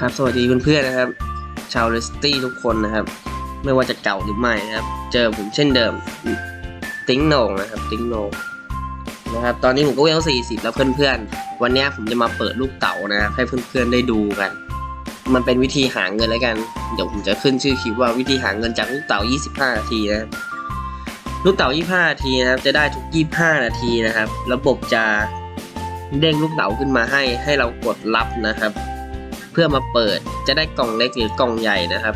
ครับสวัสดีเพื่อนๆนะครับ ชาวเลสตี้ทุกคนนะครับ ไม่ว่าจะเก่าหรือใหม่นะครับ เจอผมเช่นเดิมติ้งโหนงนะครับติ้งโหนงนะครับตอนนี้ผมก็เวล40 แล้วเพื่อนๆ วันนี้ผมจะมาเปิดลูกเต๋านะครับให้เพื่อนๆได้ดูกัน มันเป็นวิธีหาเงินแล้วกัน เดี๋ยวผมจะขึ้นชื่อคลิปว่าวิธีหาเงินจากลูกเต๋า 25 นาทีนะลูกเต๋า 25 นาทีนะครับจะได้ทุก 25 นาทีนะครับ ระบบจะเด้งลูกเต๋าขึ้นมาให้ให้เรากดรับนะครับ พื่อมาเปิดจะได้กล่องเล็กหรือกล่องใหญ่นะครับ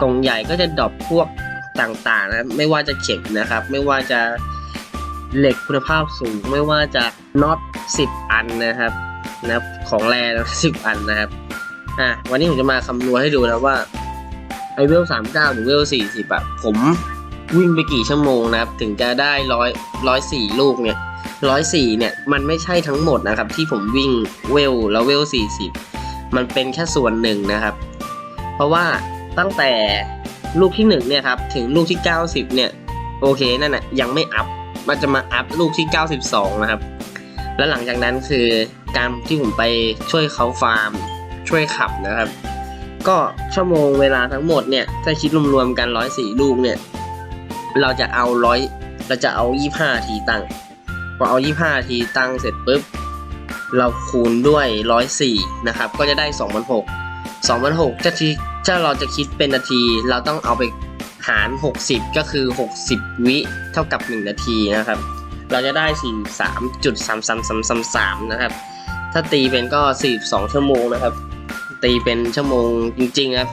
กล่องใหญ่ก็จะดรอปพวกต่างๆนะไม่ว่าจะเข็มนะครับ ไม่ว่าจะเหล็กคุณภาพสูง ไม่ว่าจะน็อต10 อันนะครับนะของแร่สิบอันนะครับอะวันนี้ผมจะมาคำนวณให้ดูนะว่าไอเวลสามเก้าหรือเวลสี่สิบอะผมวิ่งไปกี่ชั่วโมงนะครับ ถึงจะได้ร้อยร้อยสี่ลูกเนี่ยร้อยสี่เนี่ย มันไม่ใช่ทั้งหมดนะครับ ที่ผมวิ่งเวลแล้วเวลสี่สิบ มันเป็นแค่ส่วนหนึ่งนะครับ เพราะว่าตั้งแต่ลูกที่1เนี่ยครับถึงลูกที่ 90 เนี่ยโอเคนั่นนะยังไม่อัพมันจะมาอัพลูกที่ 92 นะครับ แล้วหลังจากนั้นคือการที่ผมไปช่วยเขาฟาร์มช่วยขับนะครับ ก็ชั่วโมงเวลาทั้งหมดเนี่ยถ้าคิดรวมๆกัน 104 ลูกเนี่ยเราจะเอาร้อยเราจะเอา 25 ทีตั้งพอเอา 25 ทีตั้งเสร็จปุ๊บ เราคูณด้วยร้อยสี่นะครับ ก็จะได้สองพันหกสองพันหกถ้าทีถ้าเราจะคิดเป็นนาที เราต้องเอาไปหาร 60 ก็คือ 60 วิเท่ากับ 1 นาทีนะครับ เราจะได้ 43.3333นะครับ ถ้าตีเป็นก็ 42 ชั่วโมงนะครับ ตีเป็นชั่วโมงจริงๆครับ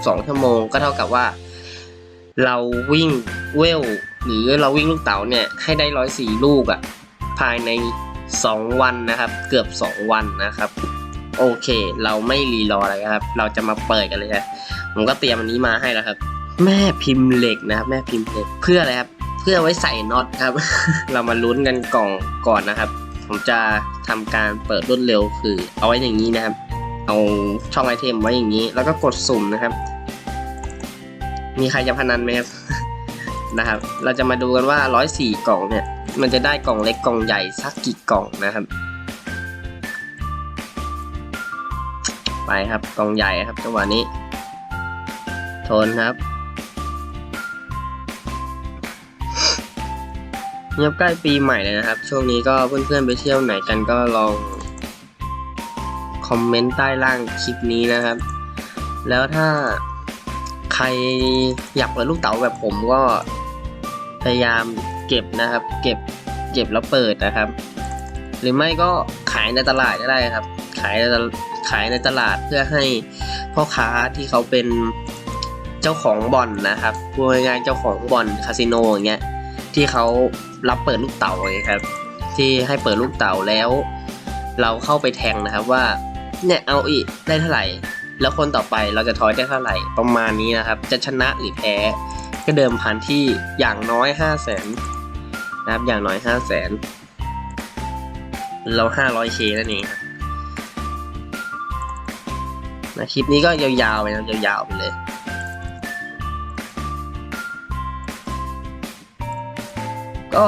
42 ชั่วโมงก็เท่ากับว่า เราวิ่งเวล หรือเราวิ่งลูกเต๋าเนี่ยให้ได้ 104 ลูกอะ่ะภายใน 2 วันนะครับ เกือบ 2 วันนะครับ โอเค เราไม่รีรออะไรครับ เราจะมาเปิดกันเลยครับผมก็เตรียมอันนี้มาให้แล้วครับ แม่พิมพ์เหล็กนะครับ แม่พิมพ์เหล็กเพื่ออะไรครับ เพื่อไว้ใส่น็อตครับ เรามาลุ้นกันกล่องก่อนนะครับ ผมจะทำการเปิดรวดเร็วคือ เอาไว้อย่างนี้นะครับ เอาช่องไอเทมไว้อย่างนี้ แล้วก็กดสุ่มนะครับ มีใครจะพนันไหมครับนะครับ เราจะมาดูกันว่า 104 กล่องเนี่ย มันจะได้กล่องเล็กกล่องใหญ่สักกี่กล่องนะครับ ไปครับกล่องใหญ่ครับจังหวะนี้ ทนครับเงียบใกล้ปีใหม่เลยนะครับ ช่วงนี้ก็เพื่อนๆไปเที่ยวไหนกันก็ลองคอมเมนต์ใต้ล่างคลิปนี้นะครับ แล้วถ้าใครอยากเปิดลูกเต๋าแบบผมก็พยายาม เก็บนะครับ เก็บเก็บแล้วเปิดนะครับ หรือไม่ก็ขายในตลาดก็ได้ครับ ขายในตลขายในตลาดเพื่อให้พ่อค้าที่เขาเป็นเจ้าของบ่อนนะครับพูดง่ายๆเจ้าของบ่อนคาสิโนอย่างเงี้ยที่เขารับเปิดลูกเต๋าเลยครับ ที่ให้เปิดลูกเต๋าแล้ว เราเข้าไปแทงนะครับว่าเนี่ยเอาอีกได้เท่าไหร่ แล้วคนต่อไปเราจะทอยได้เท่าไหร่ประมาณนี้นะครับ จะชนะหรือแพ้ก็เดิมพันที่อย่างน้อย 5 0 0แส นะครับ อย่างน้อย5 0 0แสนเรา 500k นั่นเองนะคลิปนี้ก็ยาวๆไปนะยาวๆไปเลยก็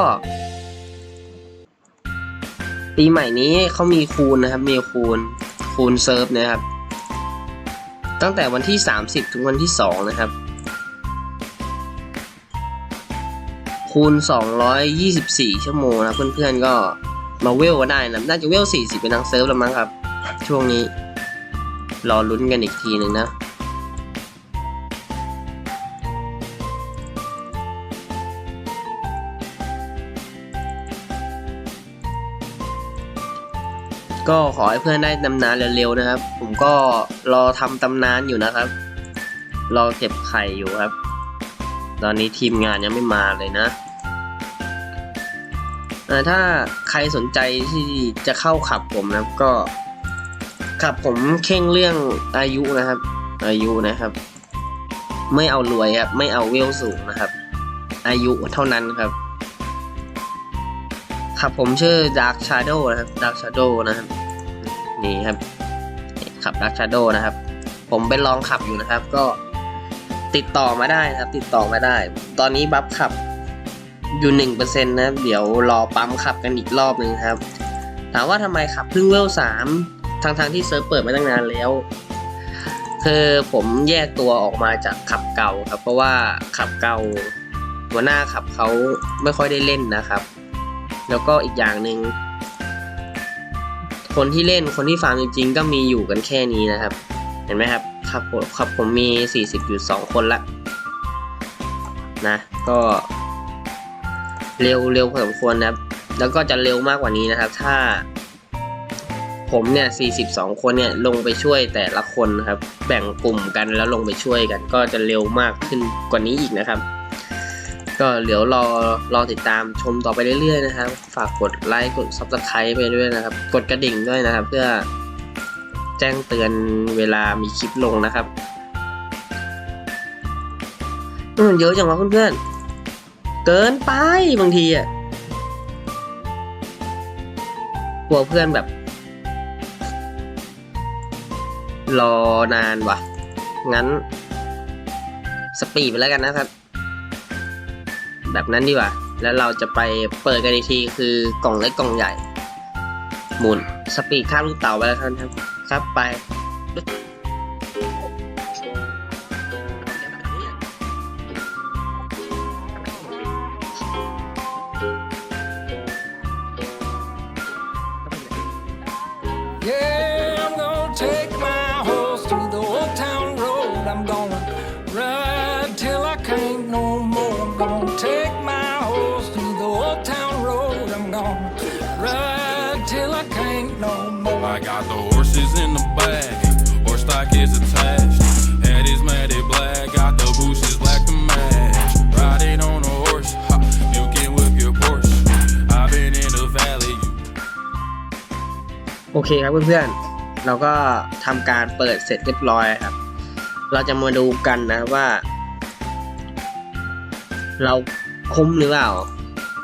ปีใหม่นี้เขามีคูณนะครับ มีคูณคูณเซิร์ฟนะครับ ตั้งแต่วันที่ 30 ถึงวันที่ 2 นะครับ คูณ 224 ชั่วโมงนะเพื่อนๆก็มาเวลก็ได้นะ น่าจะเวล 40 เป็นทางเซิร์ฟแล้วมั้งครับ ช่วงนี้ รอลุ้นกันอีกทีหนึ่งนะ ก็ขอให้เพื่อนได้ตำนานเร็วๆนะครับ ผมก็รอทำตำนานอยู่นะครับ รอเก็บไข่อยู่ครับ ตอนนี้ทีมงานยังไม่มาเลยนะ ถ้าใครสนใจที่จะเข้าขับผมนะครับก็ขับผมเข่งเรื่องอายุนะครับ อายุนะครับ ไม่เอารวยครับ ไม่เอาเวลสูงนะครับ อายุเท่านั้นครับครับผมชื่อ Dark Shadow นะครับ Dark Shadow นะครับนี่ครับขับ Dark Shadow นะครับ ผมไปลองขับอยู่นะครับ ก็ติดต่อมาได้นะครับ ติดต่อมาได้ ตอนนี้บัฟขับ อยู่หนึ่งเปอร์เซ็นต์นะเดี๋ยวรอปั๊มขับกันอีกรอบหนึ่งครับ ถามว่าทำไมขับเพิ่งเวลสามทางทางที่เซิร์ฟเปิดมาตั้งนานแล้วคือผมแยกตัวออกมาจากขับเก่าครับ เพราะว่าขับเก่าหัวหน้าขับเขาไม่ค่อยได้เล่นนะครับ แล้วก็อีกอย่างหนึ่งคนที่เล่นคนที่ฟาร์มจริงๆ ก็มีอยู่กันแค่นี้นะครับ เห็นไหมครับครับผมครับผมมี 40อยู่2คนละนะ ก็ เร็วเร็วพอสมควรนะครับ แล้วก็จะเร็วมากกว่านี้นะครับ ถ้า ผมเนี่ย 42 คนเนี่ยลงไปช่วยแต่ละคนนะครับ แบ่งกลุ่มกันแล้วลงไปช่วยกัน ก็จะเร็วมากขึ้นกว่านี้อีกนะครับ ก็เดี๋ยวรอรอติดตามชมต่อไปเรื่อยๆนะครับ ฝากกดไลค์กด subscribe ไปด้วยนะครับ กดกระดิ่งด้วยนะครับ เพื่อแจ้งเตือนเวลามีคลิปลงนะครับอืมเยอะจังวะเพื่อนๆ เกินไปบางทีอะกลัวเพื่อนแบบ รอนานว่ะงั้น สปีดไปแล้วกันนะครับ แบบนั้นดีกว่า แล้วเราจะไปเปิดกันอีกทีคือกล่องเล็กกล่องใหญ่ หมุน สปีดข้ามลูกเต่าไปแล้วครับครับไป Yeah, I'm gonna take my horse the old town road. I'm gonna ride till I can't no more. I'm gonna take my horse the old town road. I'm gonna ride till I can't no more. I got the horses in the back, horse stock is attached. เคครับเพื่อนๆ เราก็ทำการเปิดเสร็จเรียบร้อยครับ เราจะมาดูกันนะว่า เราคุ้มหรือเปล่า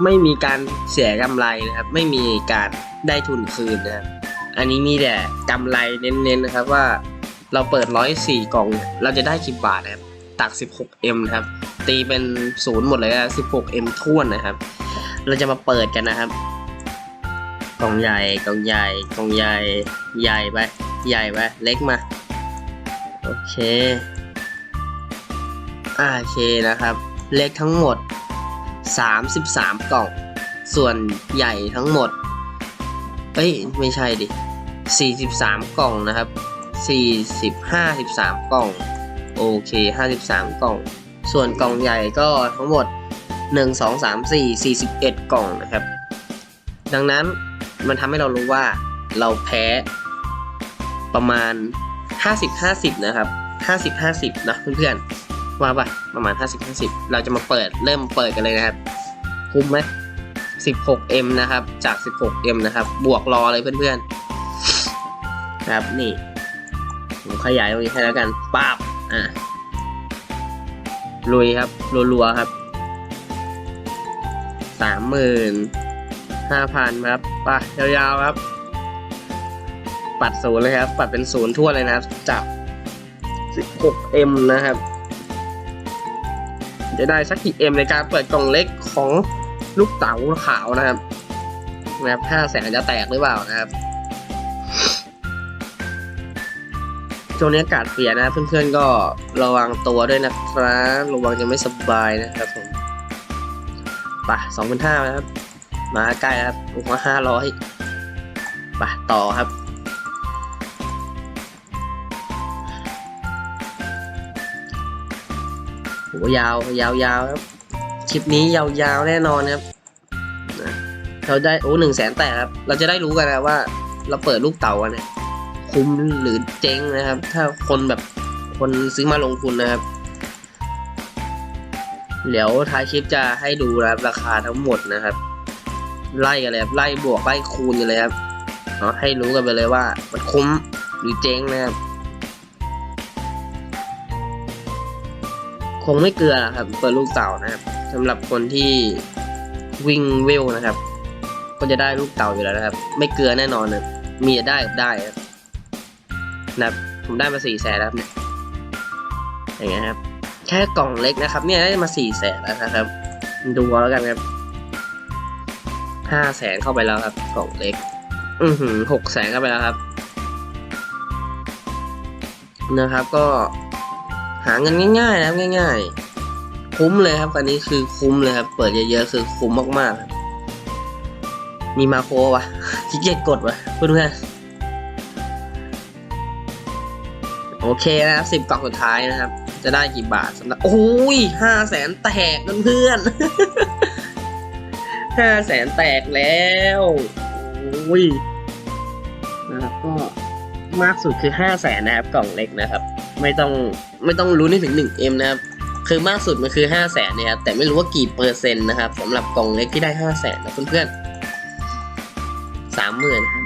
ไม่มีการเสียกำไรนะครับ ไม่มีการได้ทุนคืนนะครับ อันนี้มีแต่กำไรเน้นๆนะครับว่าเราเปิด104กล่อง เราจะได้กี่บาทนะครับ ตัก 16M นะครับ ตีเป็นศูนย์หมดเลยนะ 16M ท่วนนะครับ เราจะมาเปิดกันนะครับ กล่องใหญ่กล่องใหญ่กล่องใหญ่ใหญ่ไปใหญ่ไปเล็กมา โอเคโอเคนะครับ เล็กทั้งหมด 33 กล่อง ส่วนใหญ่ทั้งหมด เอ้ย ไม่ใช่ดิ 43 กล่องนะครับ 40 53 กล่อง โอเค 53 กล่อง ส่วนกล่องใหญ่ก็ทั้งหมด 1 2 3 4 41 กล่องนะครับ ดังนั้น มันทำให้เรารู้ว่าเราแพ้ประมาณ 50 50 นะครับ 50 50 นะเพื่อนๆ ว่าปะประมาณ 50 50 เราจะมาเปิดเริ่มเปิดกันเลยนะครับ คุ้มไหม 16M นะครับ จาก 16M นะครับ บวกรอเลยเพื่อนๆ ครับ นี่ ผมขยายตรงนี้ให้แล้วกันป๊าบอะลุยครับ รัวๆ ครับ สามหมื่น ห้าพันครับป่ะยาวๆครับ ปัดศูนย์เลยครับ ปัดเป็นศูนย์ทั่วเลยนะครับจาก 16M นะครับ จะได้สักกี่ M ในการเปิดกล่องเล็กของลูกเต๋าขาวนะครับนะครับห้าแสนจะแตกหรือเปล่านะครับช่วงนี้อากาศเปลี่ยนนะเพื่อนๆก็ระวังตัวด้วยนะครับระวังจะไม่สบายนะครับผมป่ะสองพันห้านะครับ มาใกล้ครับผมาห้าร้อยไปต่อครับโหยาวยาวยาวครับ คลิปนี้ยาวๆแน่นอนครับเราได้โอ้หนึ่งแสนแตกครับ เราจะได้รู้กันนะว่า เราเปิดลูกเต่ากันเนี่ยคุ้มหรือเจ๊งนะครับ ถ้าคนแบบคนซื้อมาลงทุนนะครับ เดี๋ยวท้ายคลิปจะให้ดูนะครับราคาทั้งหมดนะครับ ไล่กันเลยครับไล่บวกไล่คูณกันเลยครับเอาให้รู้กันไปเลยว่ามันคุ้มหรือเจ๊งนะครับ คงไม่เกลือครับ เปิดลูกเต่านะครับสำหรับคนที่วิ่งเวลนะครับ ก็จะได้ลูกเต่าอยู่แล้วนะครับ ไม่เกลือแน่นอนนะมีจะได้ได้ครับนะบผมได้มาสี่แสนแล้วครับเนี่ยอย่างเงี้ยครับ แค่กล่องเล็กนะครับ เนี่ยได้มาสี่แสนแล้วนะครับ ดูเอาแล้วกันครับ ห้าแสนเข้าไปแล้วครับกล่องเล็ก อือหือหกแสนเข้าไปแล้วครับ นะครับก็หาเงินง่ายๆนะครับง่าย ๆ คุ้มเลยครับอันนี้คือคุ้มเลยครับ เปิดเยอะๆคือคุ้มมากๆ มีมาโครวะขี้เกียจกดวะเพื่อนๆโอเคนะครับสิบกล่องสุดท้ายนะครับ จะได้กี่บาทสำหรับโอ้ยห้าแสนแตกเพื่อนๆ ห้าแสนแตกแล้วโอ้ยนะครับก็มากสุดคือห้าแสนนะครับกล่องเล็กนะครับ ไม่ต้องไม่ต้องรู้นให้ถึงหนึ่งเอ็มนะครับคือมากสุดมันคือห้าแสนเนี่ยครับแต่ไม่รู้ว่ากี่เปอร์เซ็นต์นะครับสำหรับกล่องเล็กที่ได้ห้าแสนนะเพื่อนๆสามหมื่นครับ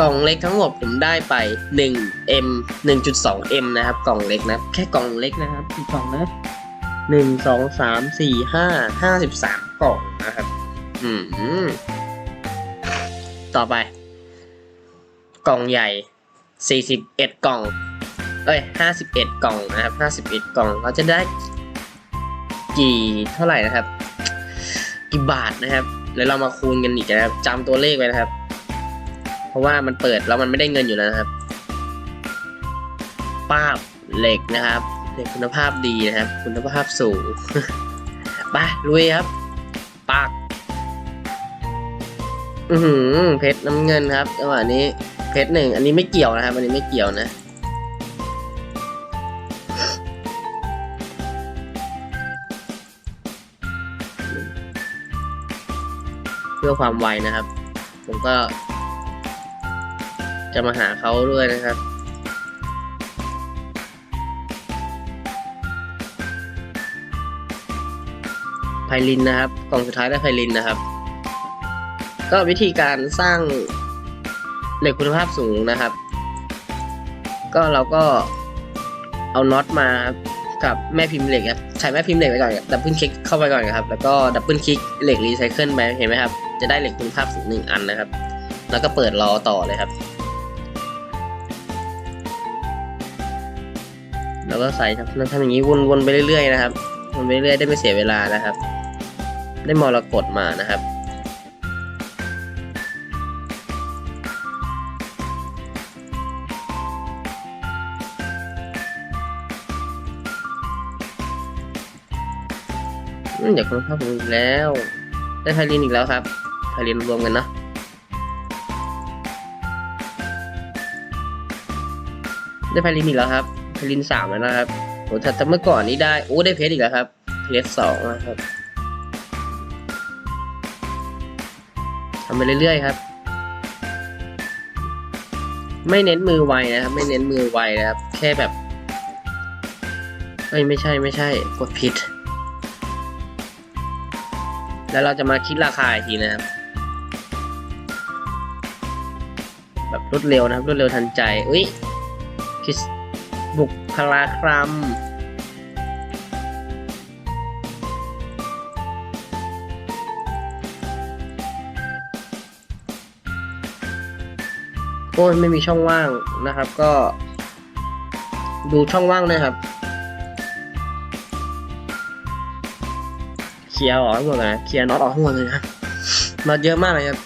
กล่องเล็กทั้งหมดผมได้ไป 1M 1.2M นะครับ กล่องเล็กนะแค่กล่องเล็กนะครับกี่กล่องนะหนึ่งสองสามสี่ห้าห้าสิบสาม กล่องนะครับ อืม ต่อไป กล่องใหญ่สี่สิบเอ็ดกล่อง เอ้ยห้าสิบเอ็ดกล่องนะครับห้าสิบเอ็ดกล่องเราจะได้ กี่เท่าไหร่นะครับ กี่บาทนะครับเดี๋ยวเรามาคูณกันอีกนะครับจำตัวเลขไว้นะครับ เพราะว่ามันเปิดแล้วมันไม่ได้เงินอยู่แล้วนะครับป้าบเหล็กนะครับเหล็กคุณภาพดีนะครับ คุณภาพสูงไปลุยครับ อือหือเพชรน้ำเงินครับจังหวะนี้เพชรหนึ่งอันนี้ไม่เกี่ยวนะครับ อันนี้ไม่เกี่ยวนะ เพื่อความไวนะครับ ผมก็ จะมาหาเขาด้วยนะครับไพลินนะครับ กล่องสุดท้ายได้ไพลินนะครับ ก็วิธีการสร้างเหล็กคุณภาพสูงนะครับ ก็เราก็เอาน็อตมากับแม่พิมพ์เหล็กครับใช้แม่พิมพ์เหล็กไปก่อนดับเบิลคลิกเข้าไปก่อนครับ แล้วก็ดับเบิลคลิกเหล็กรีไซเคิลไปเห็นไหมครับ จะได้เหล็กคุณภาพสูงหนึ่งอันนะครับ แล้วก็เปิดรอต่อเลยครับ แล้วก็ใส่ครับแล้วทำอย่างนี้วนๆไปเรื่อยๆนะครับวนไปเรื่อยๆได้ไม่เสียเวลานะครับ ได้มรกตมานะครับ อืมเดี๋ยวคุณภาพผมอีกแล้ว ได้ไพลินอีกแล้วครับไพลินรวมกันเนาะได้ไพลินอีกแล้วครับไพลินสามแล้วนะครับโอ้แต่แต่เมื่อก่อนนี้ได้โอ้ได้เพชรอีกแล้วครับเพชรสองนะครับทำไปเรื่อยๆครับ ไม่เน้นมือไวนะครับ ไม่เน้นมือไวนะครับ แค่แบบเอ้ยไม่ใช่ไม่ใช่ กดผิด แล้วเราจะมาคิดราคาอีกทีนะครับ แบบรวดเร็วนะครับรวดเร็วทันใจอุ้ยคิดบุกพลาครัมโอ้ยไม่มีช่องว่างนะครับ ก็ ดูช่องว่างนะครับ ลียร์ออกให้งหมดเลยนะเคลียร์น็อตออกให้งหมดเลยนะน็อตเยอะมากเลยครับ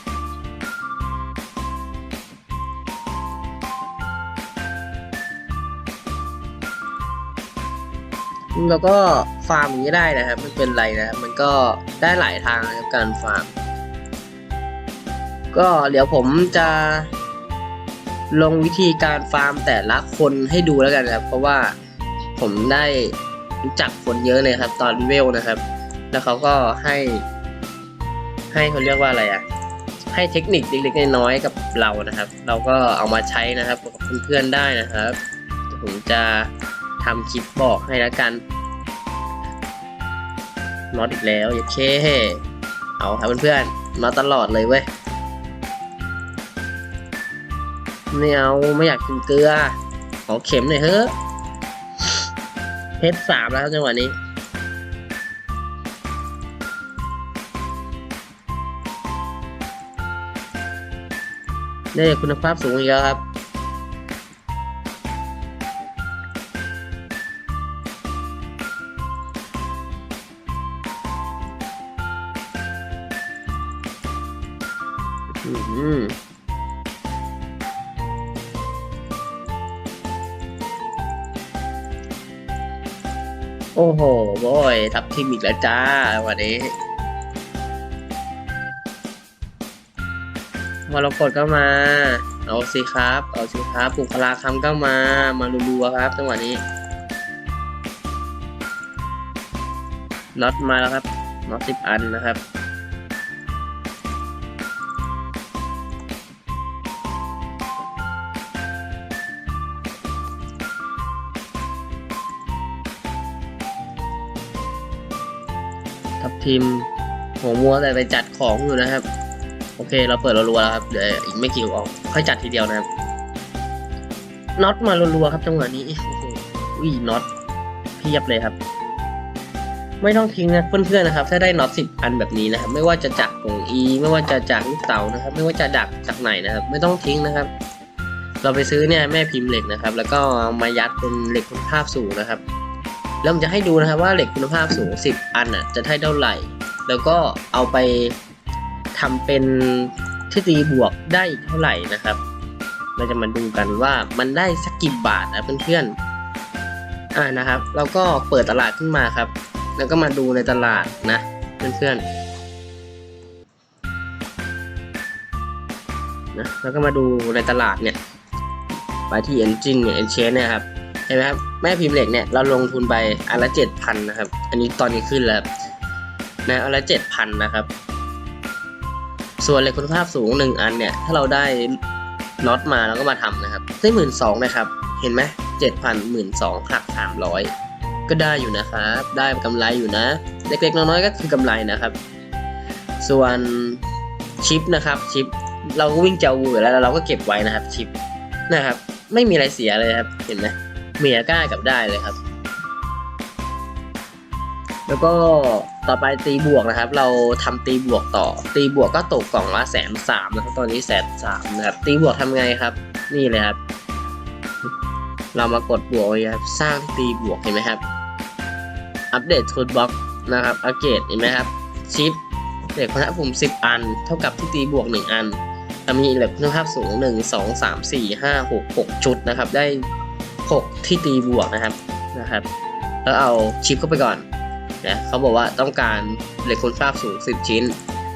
แล้วก็ฟาร์มอย่างนี้ได้นะครับไม่เป็นไรนะครับมันก็ได้หลายทางนะครับการฟาร์ม ก็เดี๋ยวผมจะลงวิธีการฟาร์มแต่ละคนให้ดูแล้วกันนะครับ เพราะว่าผมได้รู้จักคนเยอะเลยครับ ตอนเวลนะครับ แล้วเขาก็ให้ ให้เขาเรียกว่าอะไรอะ่ะ ให้เทคนิคเล็กๆน้อยๆกับเรานะครับ เราก็เอามาใช้นะครับกับเพื่อนๆได้นะครับผมจะทำคลิปบอกให้แล้วกันน็อตอีกแล้วอย่าเคเอาครับเพื่อนๆน็อตลอดเลยเว้ยไม่เอาไม่อยากกินเกลือขอเข็มหน่อยเฮ้อเพชรสามแล้วจังหวะนี้ ได้คุณภาพสูงอีกแล้ครับ อืมโอ้โหบอยทับทิมอีกแล้วจ้าวันนี้ มรกตก็มา เอาสิครับ เอาสิครับปุคลาคำก็มา มารัวๆครับจังหวะนี้น็อตมาแล้วครับน็อตสิบอันนะครับทับทีมหัวมัวแต่ไปจัดของอยู่นะครับ โอเค เราเปิดรัวๆแล้วครับเดี๋ยวอีกไม่กี่ออกค่อยจัดทีเดียวนะครับน็อตมารัวๆครับจังหวะนี้อุ้ยน็อตเพียบเลยครับ ไม่ต้องทิ้งนะเพื่อนๆนะครับ ถ้าได้น็อตสิบอันแบบนี้นะครับ ไม่ว่าจะจากกองอี ไม่ว่าจะจากลูกเต๋านะครับ ไม่ว่าจะดักจากไหนนะครับ ไม่ต้องทิ้งนะครับ เราไปซื้อเนี่ยแม่พิมพ์เหล็กนะครับ แล้วก็เอามายัดเป็นเหล็กคุณภาพสูงนะครับแล้วผมจะให้ดูนะครับว่าเหล็กคุณภาพสูง 10 อันอะจะได้เท่าไหร่ แล้วก็เอาไป ทำเป็นที่ตีบวกได้อีกเท่าไหร่นะครับ เราจะมาดูกันว่ามันได้สักกี่บาทนะเพื่อนๆอ่านะครับ เราก็เปิดตลาดขึ้นมาครับ แล้วก็มาดูในตลาดนะเพื่อนๆนะแล้วก็มาดูในตลาดเนี่ยไปที่ Engine เนี่ย Enchant เนี่ยครับเห็นไหมครับแม่พิมพ์เหล็กเนี่ยเราลงทุนไปอันละเจ็ดพันนะครับ อันนี้ตอนนี้ขึ้นแล้วนะอันละเจ็ดพันนะครับ ส่วนเหล็กคุณภาพสูงหนึ่งอันเนี่ย ถ้าเราได้น็อตมาแล้วก็มาทำนะครับได้หมื่นสองนะครับ เห็นไหมเจ็ดพันหมื่นสองหักสามร้อยก็ได้อยู่นะครับ ได้กำไรอยู่นะ เล็กๆน้อยๆก็คือกำไรนะครับ ส่วนชิปนะครับชิป เราก็วิ่งเจ้าวูอยู่แล้วแล้วเราก็เก็บไว้นะครับชิปนะครับ ไม่มีอะไรเสียเลยครับ เห็นไหมเมียกล้ากับได้เลยครับ แล้วก็ ต่อไปตีบวกนะครับ เราทำตีบวกต่อ ตีบวกก็ตกกล่องละแสนสามนะครับตอนนี้แสนสามนะครับตีบวกทำไงครับ นี่เลยครับ เรามากดบวกเลยครับสร้างตีบวกเห็นไหมครับ อัปเดตทูลบ็อกนะครับอัปเกรดเห็นไหมครับชิปเหล็กคุณภาพผมสิบอัน เท่ากับที่ตีบวกหนึ่งอันแล้วมีเหล็กคุณภาพสูงหนึ่งสองสามสี่ห้าหกหกชุดนะครับ ได้6ที่ตีบวกนะครับนะครับ แล้วเอาชิปเข้าไปก่อน นะเขาบอกว่าต้องการเหล็กคุณภาพสูง 10 ชิ้น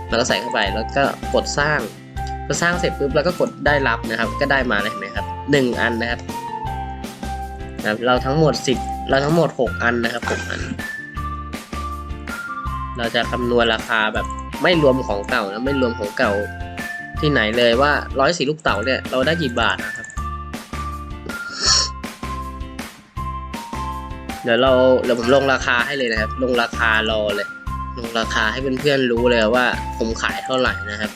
แล้วก็ใส่เข้าไปแล้วก็กดสร้างพอสร้างเสร็จปุ๊บแล้วก็กดได้รับนะครับ ก็ได้มาเลยเห็นไหมครับ 1 อันนะครับนะรเราทั้งหมด 10 เราทั้งหมด 6 อันนะครับ6อัน เราจะคำนวณราคาแบบไม่รวมของเก่านะไม่รวมของเก่าที่ไหนเลยว่าร้อยสีลูกเต๋าเนี่ยเราได้กี่บาทนะครับ เดี๋ยวเราเดี๋ยวผมลงราคาให้เลยนะครับ ลงราคารอเลย ลงราคาให้เพื่อนๆรู้เลยว่าผมขายเท่าไหร่นะครับ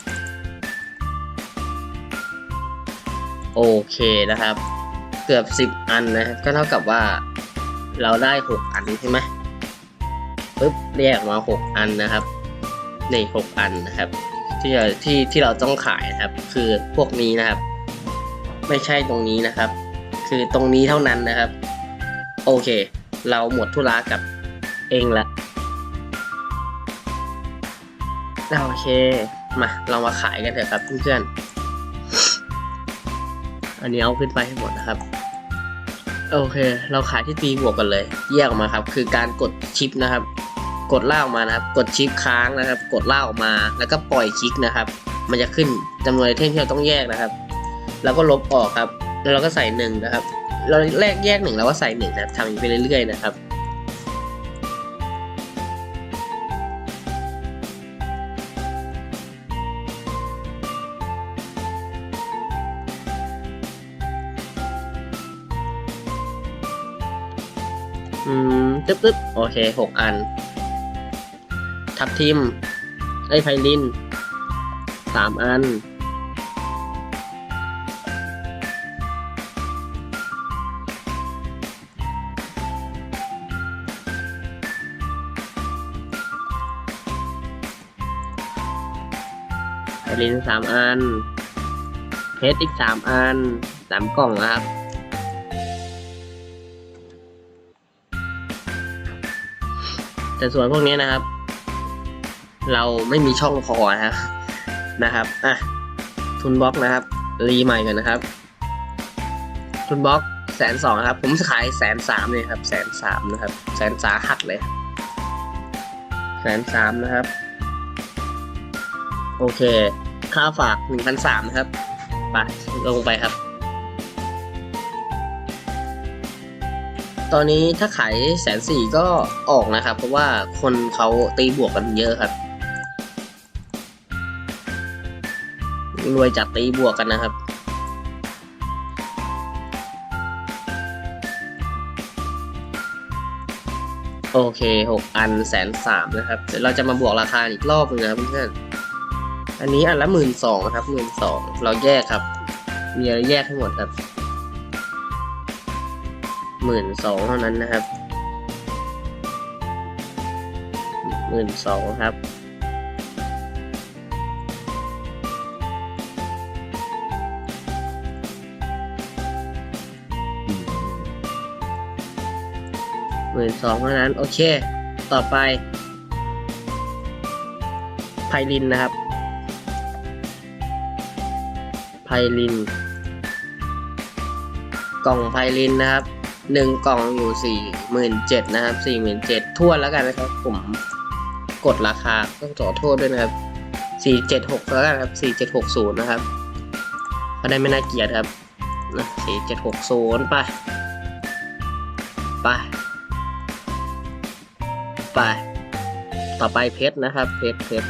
โอเคนะครับ เกือบสิบอันนะครับ ก็เท่ากับว่า เราได้หกอันใช่ไหมปึ๊บเรียกมาหกอันนะครับนี่หกอันนะครับ ที่ที่ที่เราต้องขายนะครับ คือพวกนี้นะครับ ไม่ใช่ตรงนี้นะครับ คือตรงนี้เท่านั้นนะครับ โอเค เราหมดธุระกับเองละโอเค มาเรามาขายกันเถอะครับเพื่อนๆ อันนี้เอาขึ้นไปให้หมดนะครับ โอเค เราขายที่ตีบวกกันเลย แยกออกมาครับ คือการกดชิปนะครับ กดล่าออกมานะครับ กดชิปค้างนะครับ กดล่าออกมา แล้วก็ปล่อยคลิกนะครับ มันจะขึ้นจำนวนไอเทมที่เราต้องแยกนะครับ แล้วก็ลบออกครับ แล้วเราก็ใส่หนึ่งนะครับ เราแรกแยกหนึ่งแล้วก็ใส่หนึ่งนะทำอย่างนี้ไปเรื่อยๆนะครับอืมตึ๊บตึ๊บโอเคหกอัน ทับทิมไอ้ไพลินสามอัน ลินสามอันเพชรอีกสามอันสามกล่องนะครับแต่ส่วนพวกนี้นะครับ เราไม่มีช่องพอนะครับนะครับอะทุนบล็อกนะครับ รีใหม่กันนะครับ ทุนบล็อกแสสนสองนะครับ ผมขายแสนสามเลยครับแสนสามนะครับแสนสาหัสเลยแสนสามนะครับ โอเค ค่าฝากหนึ่งพันสามนะครับ ไป ลงไปครับ ตอนนี้ถ้าขายแสนสี่ก็ออกนะครับ เพราะว่าคนเขาตีบวกกันเยอะครับ รวยจัดตีบวกกันนะครับโอเคหกอันแสนสามนะครับ เดี๋ยวเราจะมาบวกราคาอีกรอบนึงนะครับเพื่อนๆ อันนี้อันละหมื่นสองครับหมื่นสองเราแยกครับ มีอะไรแยกให้งหมดครับหมื่นสองเท่านั้นนะครับหมื่นสองครับหมื่นสองเท่านั้น โอเค ต่อไปไพลินนะครับ ลิน กล่องไพลินนะครับหนึ่งกล่องอยู่สี่หมื่นเจ็ดนะครับสี่หมื่นเจ็ดทั่วแล้วกันนะครับ ผมกดราคาต้องขอโทษด้วยนะครับสี่เจ็ดหกแล้วกันครับสี่เจ็ดหกศูนย์นะครับก็ได้ไม่น่าเกลียดครับนะสี่เจ็ดหกศูนย์ไปไปไป ต่อไปเพชรนะครับ เพชรเพชร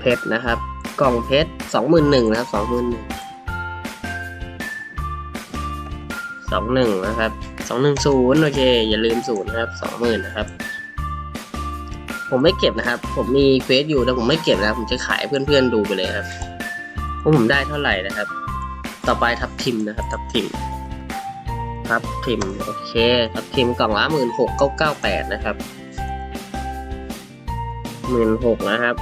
เพชรนะครับ กล่องเพชรสองหมื่นหนึ่งนะครับสองหมื่นหนึ่งสองหนึ่งนะครับสองหนึ่งศูนย์โอเค อย่าลืมศูนย์นะครับสองหมื่นนะครับ ผมไม่เก็บนะครับ ผมมีเฟซอยู่แต่ผมไม่เก็บนะผมจะขายเพื่อนๆดูไปเลยครับว่าผมได้เท่าไหร่นะครับ ต่อไปทับทิมนะครับ ทับทิมทับทิมโอเคทับทิมกล่องละหมื่นหกเก้าเก้าแปดนะครับหมื่นหกนะครับ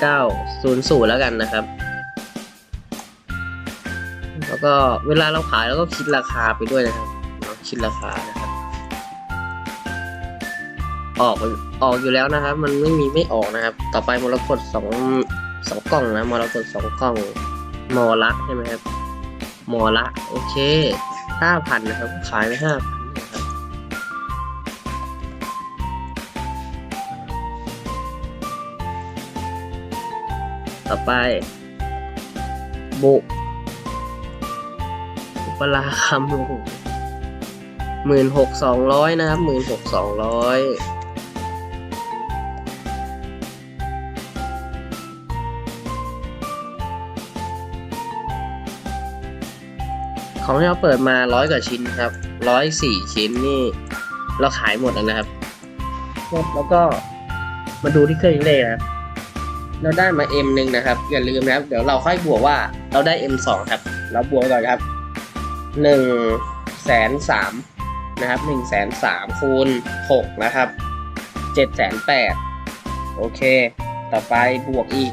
เก้าศูนย์ศูนย์แล้วกันนะครับ แล้วก็เวลาเราขายเราก็คิดราคาไปด้วยนะครับเนาคิดราคานะครับ ออกออกอยู่แล้วนะครับ มันไม่มีไม่ออกนะครับ ต่อไปมรกตสองสองกล่องนะมรกตสองกล่องมอละใช่ไหมครับมอละโอเคห้าพันนะครับ ขายไปห้าพัน ต่อไป บุอุปราคำหมื่นหกสองร้อยนะครับหมื่นหกสองร้อยของที่เราเปิดมาร้อยกว่าชิ้นครับร้อยสี่ชิ้นนี่ เราขายหมดแล้วนะครับ แล้วก็มาดูที่เครื่องเลขนะครับ เราได้มา M หนึ่งนะครับ อย่าลืมนะครับ เดี๋ยวเราค่อยบวกว่าเราได้ M สองครับ เราบวกก่อนครับหนึ่งแสนสามนะครับหนึ่งแสนสามคูณหกนะครับเจ็ดแสนแปดโอเค ต่อไปบวกอีก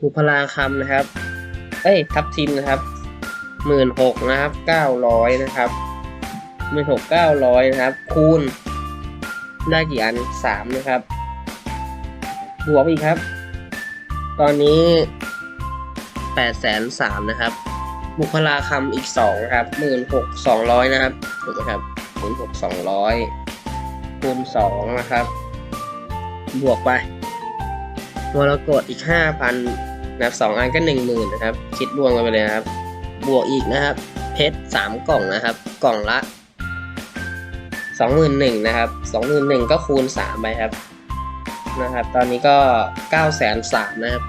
บุพลาคำนะครับ เอ้ย ทับทิมนะครับหมื่นหกนะครับเก้าร้อยนะครับหมื่นหกเก้าร้อยนะครับ คูณได้กี่อันสามนะครับ บวกอีกครับ ตอนนี้แปดแสนสามนะครับ บุคลาคำอีกสองครับหมื่นหกสองร้อยนะครับถูกไหมครับหมื่นหกสองร้อยคูณสองนะครับ บวกไปมรกตอีกห้าพันนะครับสองอันก็หนึ่งหมื่นนะครับ คิดรวมกันไปเลยนะครับ บวกอีกนะครับ เพชรสามกล่องนะครับ กล่องละสองหมื่นหนึ่งนะครับสองหมื่นหนึ่งก็คูณสามไปครับ นะครับ ตอนนี้ก็เก้าแสนสามนะครับ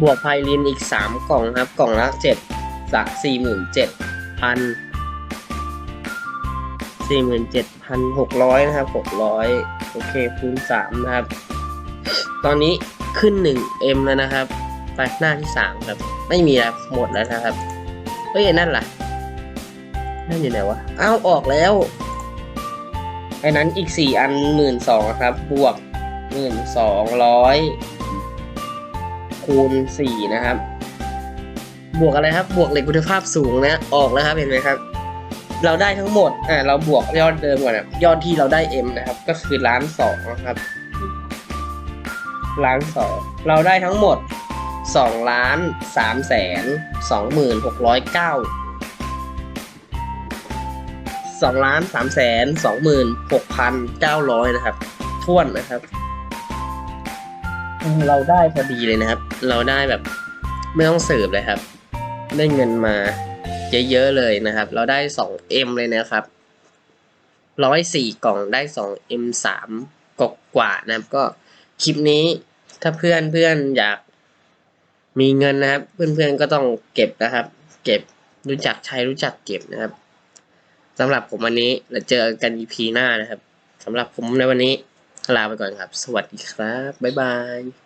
บวกไพลินอีกสามกล่องครับ กล่องละเจ็ดสักสี่หมื่นเจ็ดพันสี่หมื่นเจ็ดพันหกร้อยนะครับหกร้อยโอเคคูณสามนะครับ ตอนนี้ขึ้นหนึ่งเอ็มแล้วนะครับ ไปหน้าที่สามครับ ไม่มีแล้วหมดแล้วนะครับ เฮ้ยนั่นล่ะ นั่นอยู่ไหนวะ อ้าว ออกแล้วไอ้นั้นอีกสี่อันหมื่นสองครับ บวก หมื่นสองร้อยคูณสี่นะครับ บวกอะไรครับ บวกเหล็กคุณภาพสูงนะ ออกแล้วครับ เห็นไหมครับ เราได้ทั้งหมด อ่า เราบวกยอดเดิมก่อนนะยอดที่เราได้ M นะครับ ก็คือล้านสองนะครับ ล้านสอง เราได้ทั้งหมดสองล้านสามแสนสองหมื่นหกร้อยเก้าสองล้านสามแสนสองหมื่นหกพันเก้าร้อยนะครับท่วนนะครับ เราได้พอดีเลยนะครับ เราได้แบบไม่ต้องเสืบเลยครับ ได้เงินมาเยอะๆเลยนะครับ เราได้ 2M เลยนะครับร้อยสี่กล่องได้ 2M สามกกว่านะครับ ก็คลิปนี้ถ้าเพื่อนเพื่อนอยากมีเงินนะครับ เพื่อนเพื่อนๆก็ต้องเก็บนะครับ เก็บรู้จักใช้รู้จักเก็บนะครับสำหรับผมวันนี้เราเจอกัน EP หน้านะครับสำหรับผมในวันนี้ ลาไปก่อนครับ สวัสดีครับ บ๊ายบาย